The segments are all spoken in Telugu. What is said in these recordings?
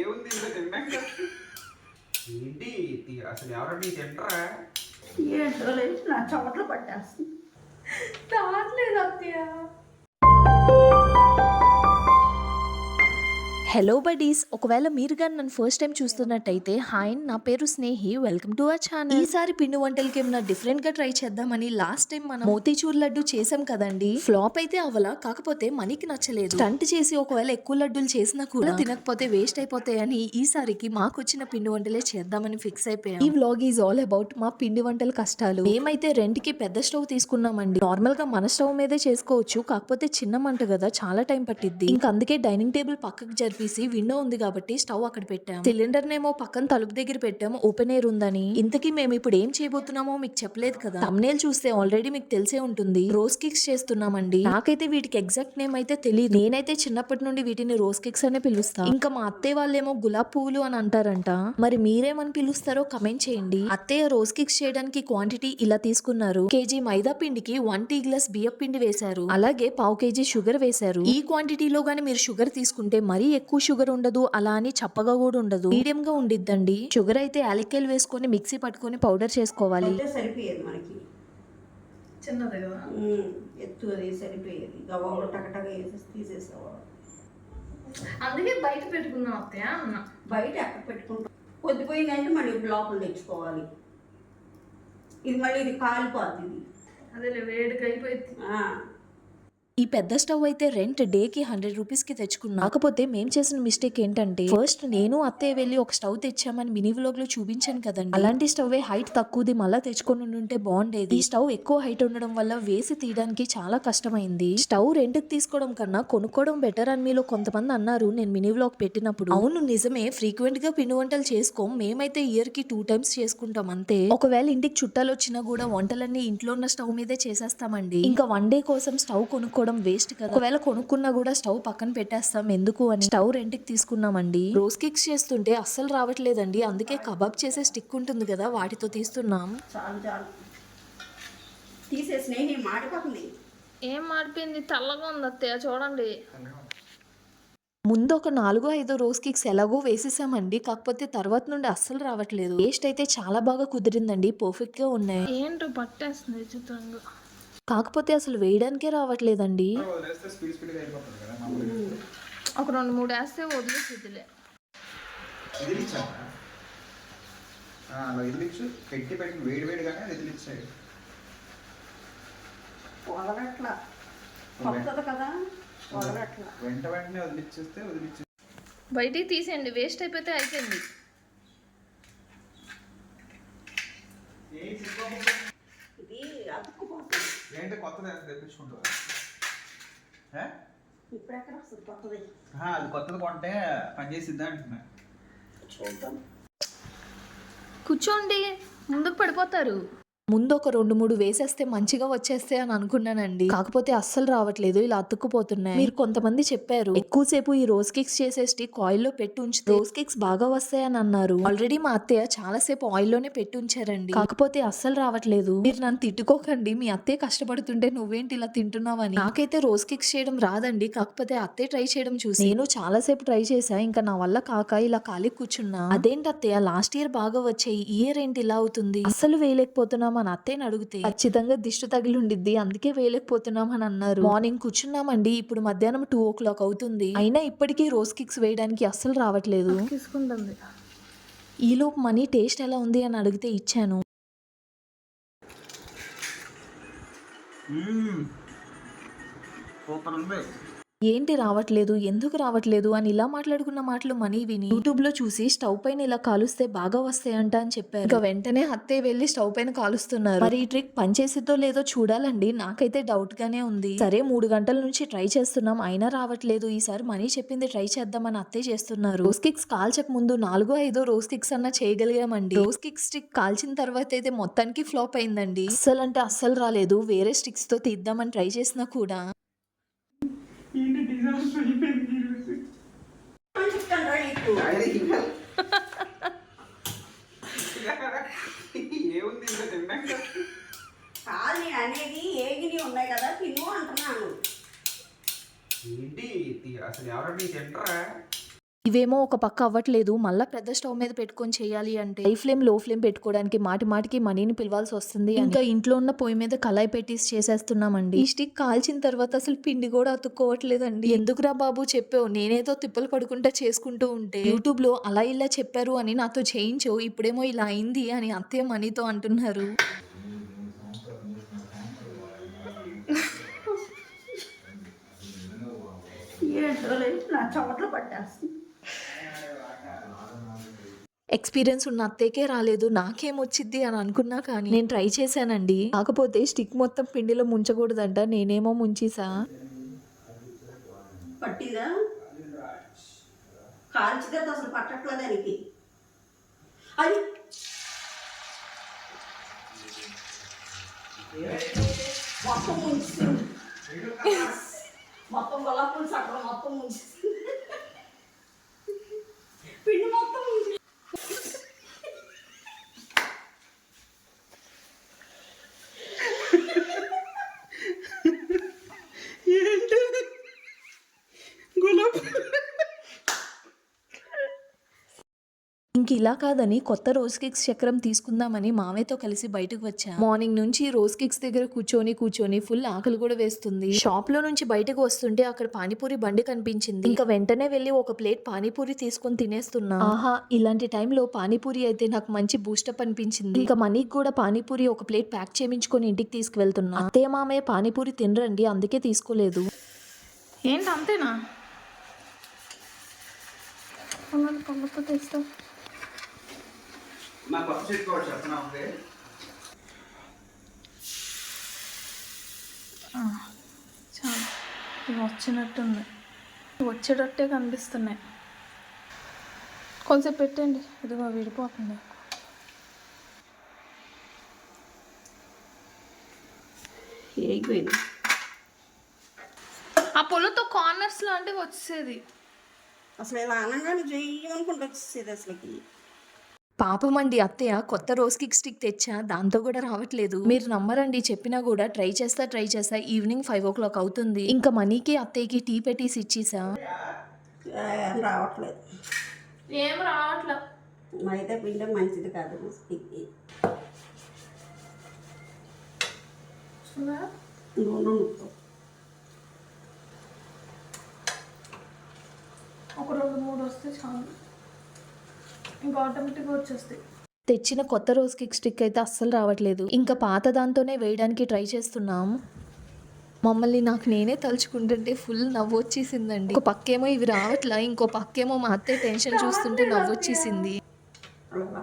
ఏముంది ఏంటి? అసలు ఎవరండి తింటారా ఏంటో లేదు నా చోట్ల పట్టేస్తుంది. రావట్లేదు అత్తయ్య. హలో బడీస్ ఒకవేళ మీరు కానీ నన్ను ఫస్ట్ టైం చూస్తున్నట్టయితే హాయ్ నా పేరు స్నేహి. వెల్కమ్ టు అవర్ ఛానల్ ఈసారి పిండి వంటలకి ఏమైనా డిఫరెంట్గా ట్రై చేద్దామని లాస్ట్ టైం మనం మోతీచూర్ లడ్డు చేసాం కదండి. ఫ్లాప్ అయితే అవలా కాకపోతే మనీకి నచ్చలేదు. స్టంట్ చేసి ఒకవేళ ఎక్కువ లడ్డూలు చేసినా కూడా తినకపోతే వేస్ట్ అయిపోతాయని ఈసారికి మాకు వచ్చిన పిండి వంటలే చేద్దామని ఫిక్స్ అయిపోయాం. ఈ వ్లాగ్ ఈజ్ ఆల్ అబౌట్ మా పిండి వంటల కష్టాలు. మేమైతే రెంట్కి పెద్ద స్టవ్ తీసుకున్నామండి. నార్మల్గా మన స్టవ్ మీదే చేసుకోవచ్చు కాకపోతే చిన్న మంట కదా చాలా టైం పట్టిద్ది. ఇంకా అందుకే డైనింగ్ టేబుల్ పక్కకు జరిపేసి విండో ఉంది కాబట్టి స్టవ్ అక్కడ పెట్టాం సిలిండర్ నేమో పక్కన తలుపు దగ్గర పెట్టాం ఓపెన్ ఎయిర్ ఉందని. ఇంతకీ మేము ఇప్పుడు ఏం చేయబోతున్నామో మీకు చెప్పలేదు కదా. తమ్నేల్ చూస్తే ఆల్రెడీ మీకు తెలిసే ఉంటుంది. రోజ్ కేక్స్ చేస్తున్నామండి. నాకైతే వీటికి ఎగ్జాక్ట్ నేమ్ అయితే తెలియదు నేనైతే చిన్నప్పటి నుండి వీటిని రోజ్ కేక్స్ అనే పిలుస్తా. ఇంకా మా అత్తయ్య వాళ్ళేమో గులాబ్ పువ్వులు అని అంటారంట. మరి మీరేమని పిలుస్తారో కమెంట్ చేయండి. అత్తయ్య రోజ్ కేక్స్ చేయడానికి క్వాంటిటీ ఇలా తీసుకున్నారు. కేజీ మైదా పిండికి వన్ టీ గ్లాస్ బియ్యం పిండి వేశారు. అలాగే పావు కేజీ షుగర్ వేశారు. ఈ క్వాంటిటీలో గానీ మీరు షుగర్ తీసుకుంటే మరీ ఎక్కువ షుగర్ ఉండదు అలా అని చప్పగా కూడా ఉండదు. మీడియం గా ఉండిద్దండి. షుగర్ అయితే యాలక్కాయలు వేసుకొని మిక్సీ పట్టుకొని పౌడర్ చేసుకోవాలి. సరిపోయేది మనకి. చిన్నది కదా? ఉమ్, ఎత్తు అది సరిపోయేది. గవ్వ టకటక వేసేసి తీసేసేవాడు అందుకే బయట పెట్టుకున్నాం అత్తయ్య అన్న. బయట ఎక్కడ పెట్టుకుంటాం? పొద్దుపోయిందంటే మళ్ళీ లోపల తెచ్చుకోవాలి. ఇది మళ్ళీ ఇది కాలిపోతుంది ఇది అదేలే వేడికి అయిపోయింది ఆ, ఈ పెద్ద స్టవ్ అయితే రెంట్ డే కి హండ్రెడ్ రూపీస్కి తెచ్చుకున్నా. కాకపోతే మేం చేసిన మిస్టేక్ ఏంటంటే ఫస్ట్ నేను అత్తయ్య వెళ్ళి ఒక స్టవ్ తెచ్చామని మినీ వ్లాగ్లో చూపించాను కదండి. అలాంటి స్టవ్ హైట్ తక్కువది మళ్ళీ తెచ్చుకొని ఉంటే బాగుండేది. ఈ స్టవ్ ఎక్కువ హైట్ ఉండడం వల్ల వేసి తీయడానికి చాలా కష్టమైంది. స్టవ్ రెంట్కి తీసుకోవడం కన్నా కొనుక్కోవడం బెటర్ అని మీలో కొంతమంది అన్నారు. నేను మినీ వ్లాగ్ పెట్టినప్పుడు అవును నిజమే ఫ్రీక్వెంట్గా పిండి వంటలు చేసుకోం. మేమైతే ఇయర్కి టూ టైమ్స్ చేసుకుంటాం అంతే. ఒకవేళ ఇంటికి చుట్టాలు వచ్చినా కూడా వంటలన్నీ ఇంట్లో ఉన్న స్టవ్ మీదే చేసేస్తామండి. ఇంకా వన్ డే కోసం స్టవ్ కొనుక్కోవడం వేస్ట్ కదా. ఒకవేళ కొనుక్కున్నా కూడా స్టవ్ పక్కన పెట్టేస్తాం. ఎందుకు అని స్టవ్ రెంట్కి తీసుకున్నామండి. రోజ్ కేక్స్ చేస్తుంటే అస్సలు రావట్లేదండి. అందుకే కబాబ్ చేసే స్టిక్ ఉంటుంది కదా వాటితో తీస్తున్నాం. తీసేసిన మాడిపోతుంది. ఏం మాడిపోయింది? తెల్లగా ఉంది అత్తయ్య చూడండి. ముందు ఒక నాలుగో ఐదో రోజ్ కేక్స్ ఎలాగో వేసేసామండి. కాకపోతే తర్వాత నుండి అస్సలు రావట్లేదు. టేస్ట్ అయితే చాలా బాగా కుదిరిందండి. పర్ఫెక్ట్గా ఉన్నాయి. ఏంటో పట్టేస్తుంది విచిత్రంగా కాకపోతే అసలు వేయడానికే రావట్లేదండి. ఒక రెండు మూడు వేస్తే వదిలేసిద్దిలే. పెట్టి పెట్టి వేడి వేడిగానే ఇదిలిచ్చాయి వదలట్లా కొత్తది కదా వదలట్లా వెంట వెంటనే వదిలిచ్చేస్తే వదిలిచ్చి బయటికి తీసేయండి వేస్ట్ అయిపోతే అయిపోయింది ఇది అతుక్కుపోతుంది ఏంటి కొత్తది ఎంత తెప్పించుకుంటావా? ఏ? ఇప్పుడు ఎక్కడ వస్తుంది కొత్తది? ఆహా, అది కొత్తది కొంటే పనిచేసిద్దా అంటున్నా. చూద్దాం. కూర్చోండి ముందుకు పడిపోతారు. ముందు ఒక రెండు మూడు వేసేస్తే మంచిగా వచ్చేస్తే అని అనుకున్నానండి. కాకపోతే అస్సలు రావట్లేదు ఇలా అతుక్కుపోతున్నాయి. మీరు కొంతమంది చెప్పారు ఎక్కువసేపు ఈ రోజ్ కేక్స్ చేసేసి ఆయిల్లో పెట్టి ఉంచితే రోజ్ కేక్స్ బాగా వస్తాయని అన్నారు. ఆల్రెడీ మా అత్తయ్య చాలా సేపు ఆయిల్లోనే పెట్టి ఉంచారండి. కాకపోతే అస్సలు రావట్లేదు. మీరు నన్ను తిట్టుకోకండి మీ అత్తయ్య కష్టపడుతుంటే నువ్వేంటి ఇలా తింటున్నావని. నాకైతే రోజ్ కేక్స్ చేయడం రాదండి కాకపోతే అత్తయ్య ట్రై చేయడం చూసి. నేను చాలా సేపు ట్రై చేశా ఇంకా నా వల్ల కాక ఇలా ఖాళీ కూర్చున్నా. అదేంటి అత్తయ్య లాస్ట్ ఇయర్ బాగా వచ్చాయి ఈ ఇయర్ ఏంటి ఇలా అవుతుంది? అస్సలు వేయలేకపోతున్నా అని అత్తయ్యని అడిగితే ఖచ్చితంగా దిష్టి తగిలి ఉండిద్ది అందుకే వేయలేకపోతున్నాం అని అన్నారు మార్నింగ్ కూర్చున్నామండి ఇప్పుడు మధ్యాహ్నం టూ ఓ క్లాక్ అవుతుంది. అయినా ఇప్పటికీ రోజ్ కిక్స్ వేయడానికి అస్సలు రావట్లేదు. తీసుకుంటుంది ఈలోపు మనీ టేస్ట్ ఎలా ఉంది అని అడిగితే ఇచ్చాను. సూపర్ ఉంది. ఏంటి రావట్లేదు? ఎందుకు రావట్లేదు? అని ఇలా మాట్లాడుకున్న మాటలు మనీ విని యూట్యూబ్లో చూసి స్టవ్ పైన ఇలా కాలుస్తే బాగా వస్తాయంట అని చెప్పారు. ఇంకా వెంటనే అత్తయ్య వెళ్ళి స్టవ్ పైన కాలుస్తున్నారు. మరి ఈ ట్రిక్ పనిచేసిద్దో లేదో చూడాలండి. నాకైతే డౌట్ గానే ఉంది. సరే మూడు గంటల నుంచి ట్రై చేస్తున్నాం. అయినా రావట్లేదు. ఈసారి మనీ చెప్పింది ట్రై చేద్దామని అత్తయ్య చేస్తున్నారు. రోజ్ కిక్స్ కాల్చక ముందు నాలుగో ఐదో రోజ్ కిక్స్ అన్న చేయగలిగామండి. రోజ్ కిక్ స్టిక్ కాల్చిన తర్వాత అయితే మొత్తానికి ఫ్లాప్ అయిందండి. అస్సలు అంటే అస్సలు రాలేదు. వేరే స్టిక్స్తో తీద్దామని ట్రై చేసినా కూడా ఏముంది ఇంకా తిన్నాక కాళ్ళు అనేది ఏగిని ఉన్నాయి కదా తిను అంటున్నాను ఏంటి అసలు ఎవరండి తింటారా ఇవేమో ఒక పక్క అవ్వట్లేదు మళ్ళా పెద్ద స్టవ్ మీద పెట్టుకొని చేయాలి అంటే హై ఫ్లేమ్లో ఫ్లేమ్ పెట్టుకోవడానికి మాటి మాటికి మనీని పిలవాల్సి వస్తుంది ఇంకా ఇంట్లో ఉన్న పొయ్యి మీద కళాయి పెట్టి చేసేస్తున్నామండి. ఈ స్టిక్ కాల్చిన తర్వాత అసలు పిండి కూడా అతుక్కోవట్లేదండి. ఎందుకురా బాబు చెప్పావు? నేనేదో తిప్పలు పడుకుంటా చేసుకుంటూ ఉంటే. యూట్యూబ్లో అలా ఇలా చెప్పారు అని నాతో చేయించు ఇప్పుడేమో ఇలా అయింది అని అత్తయ్య మనీతో అంటున్నారు. ఏంటో లేదు, నా చోట్ల పట్టేస్తుంది ఎక్స్పీరియన్స్ ఉన్న అత్తయ్యకే రాలేదు నాకేం వచ్చింది అని అనుకున్నా కానీ నేను ట్రై చేశానండి. కాకపోతే స్టిక్ మొత్తం పిండిలో ముంచకూడదంట నేనేమో ముంచేసా. పట్టిదా? కాల్చితే అసలు పట్టట్లే దానికి? అది మొత్తం ముంచింది మొత్తం గొల్లపులు సక్కడ మొత్తం ముంచింది పిండి మొత్తం ముంచి ఏంటి గులాబ్ ఇలా కాదని కొత్త రోజ్ కేక్స్ చక్రం తీసుకుందామని మామయ్యతో కలిసి బయటకు వచ్చా మార్నింగ్ నుంచి రోజ్ కేక్స్ దగ్గర కూర్చొని కూర్చొని ఫుల్ ఆకలి కూడా వేస్తుంది షాప్లో నుంచి బయటకు వస్తుంటే అక్కడ పానీపూరి బండి కనిపించింది ఇంకా వెంటనే వెళ్ళి ఒక ప్లేట్ పానీపూరి తీసుకొని తినేస్తున్నా ఆహా ఇలాంటి టైంలో పానీపూరి అయితే నాకు మంచి బూస్టప్ అనిపించింది ఇంకా మనీకి కూడా పానీపూరి ఒక ప్లేట్ ప్యాక్ చేయించుకొని ఇంటికి తీసుకువెళ్తున్నా అత్తయ్య మామయ్య పానీపూరి తినరండి అందుకే తీసుకోలేదు ఏంటి అంతేనా పొంగల్ మా కొత్త చెట్టు కూడా చెప్పనా ఉంది? చాలు. ఇవి వచ్చినట్టుంది. వచ్చేటట్టే కనిపిస్తున్నాయి. కొంచెం పెట్టండి. ఇదిగో విడిపోతుంది. అయిపోయింది ఆ పొలతో కార్నర్స్ లాంటివి వచ్చేది. అసలు ఇలా అనగానే చెయ్యమనుకుంటూ వచ్చేది అసలుకి. పాపం అండి అత్తయ్య కొత్త రోజ్ కిక్ స్టిక్ తెచ్చా? దాంతో కూడా రావట్లేదు. మీరు నమ్మరండి చెప్పినా కూడా ట్రై చేస్తా ట్రై చేస్తా ఈవినింగ్ ఫైవ్ ఓ క్లాక్ అవుతుంది. ఇంకా మనీకి అత్తయ్యకి టీ పెట్టేసి ఇచ్చేసా? రావట్లేదు. ఏం రావట్లే. అయితే పిండి మంచిది కాదు స్టిక్కి. నూనె ఉప్పు. ఒక రెండు మూడు వస్తే చాలు. ఇంకా ఆటోమేటిక్గా వచ్చేస్తాయి. తెచ్చిన కొత్త రోజ్ కిక్ స్టిక్ అయితే అస్సలు రావట్లేదు. ఇంకా పాత దాంతోనే వేయడానికి ట్రై చేస్తున్నాం. మమ్మల్ని నాకు నేనే తలుచుకుంటుంటే ఫుల్ నవ్వు వచ్చేసిందండి. ఒక పక్కేమో ఇవి రావట్లా ఇంకో పక్కేమో మా అత్తయ్య టెన్షన్ చూస్తుంటే నవ్వు వచ్చేసింది అలా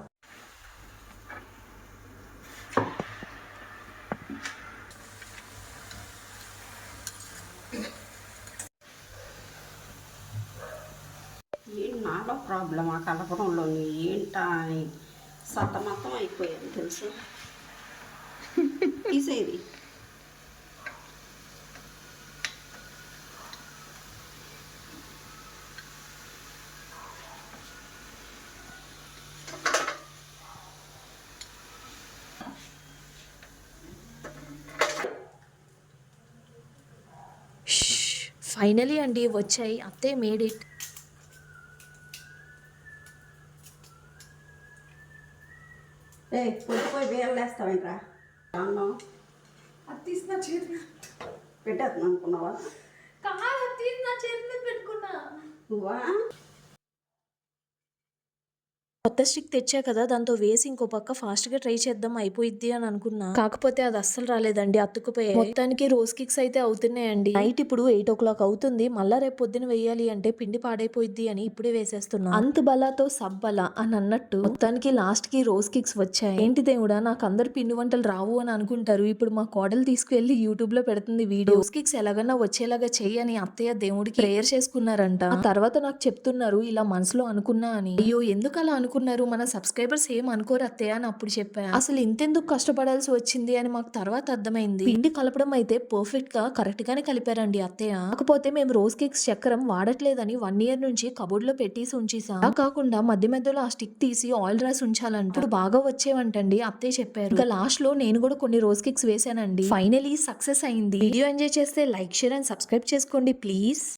ఏంటి నాలో ప్రాబ్లం ఆ కలపడంలోని ఏంటా అని సతమతం అయిపోయాను తెలుసు? తీసేది ఫైనలీ అండి వచ్చాయి. అత్తే మేడ్ ఇట్ ఏ పొద్దుపోయి వేలు వేస్తావేంట్రా అన్నం అది తీసి నా చేతి పెట్టేస్తున్నాను అనుకున్నావా కాదు అది తీసి నా చేతి మీద పెట్టుకున్నా నువ్వా కొత్త స్టిక్ తెచ్చా కదా దాంతో వేసి ఇంకో పక్క ఫాస్ట్గా ట్రై చేద్దాం అయిపోయిద్ది అని అనుకున్నా. కాకపోతే అది అస్సలు రాలేదండి అతుక్కుపోయాయి. మొత్తానికి రోజ్ కిక్స్ అయితే అవుతున్నాయండి. నైట్ ఇప్పుడు ఎయిట్ ఓ క్లాక్ అవుతుంది మళ్ళా రేపు పొద్దున వేయాలి అంటే పిండి పాడైపోయిద్ది అని ఇప్పుడే వేసేస్తున్నా. అంత బలాతో సబ్బల అని అన్నట్టు మొత్తానికి లాస్ట్కి రోజ్ కిక్స్ వచ్చాయి. ఏంటి దేవుడా నాకు అందరు పిండి వంటలు రావు అని అనుకుంటారు. ఇప్పుడు మా కోడలు తీసుకువెళ్ళి యూట్యూబ్లో పెడుతుంది వీడియో. రోజ్ కిక్స్ ఎలాగన్నా వచ్చేలాగా చెయ్యని అత్తయ్య దేవుడికి ప్రేయర్ చేసుకున్నారంట. ఆ తర్వాత నాకు చెప్తున్నారు ఇలా మనసులో అనుకున్నా అని. అయ్యో ఎందుకు అలా అనుకున్నారు. మన సబ్స్క్రైబర్స్ ఏం అనుకోరు అత్తయ్య అని అప్పుడు చెప్పా. అసలు ఇంతెందుకు కష్టపడాల్సి వచ్చింది అని మాకు తర్వాత అర్థమైంది. పిండి కలపడం అయితే పర్ఫెక్ట్గా కరెక్ట్ గానే కలిపారండి అత్తయ్య. కాకపోతే మేము రోజ్ కేక్స్ చక్రం వాడట్లేదని వన్ ఇయర్ నుంచి కబోర్డ్లో పెట్టేసి ఉంచేసాం. అలా కాకుండా మధ్య మధ్యలో ఆ స్టిక్ తీసి ఆయిల్ రాసి ఉంచాలంట. ఇప్పుడు బాగా వచ్చేవంటండి అత్తయ్య చెప్పారు. ఇంకా లాస్ట్లో నేను కూడా కొన్ని రోజ్ కేక్స్ వేసానండి. ఫైనలీ సక్సెస్ అయింది. వీడియో ఎంజాయ్ చేస్తే లైక్ షేర్ అండ్ సబ్స్క్రైబ్ చేసుకోండి ప్లీజ్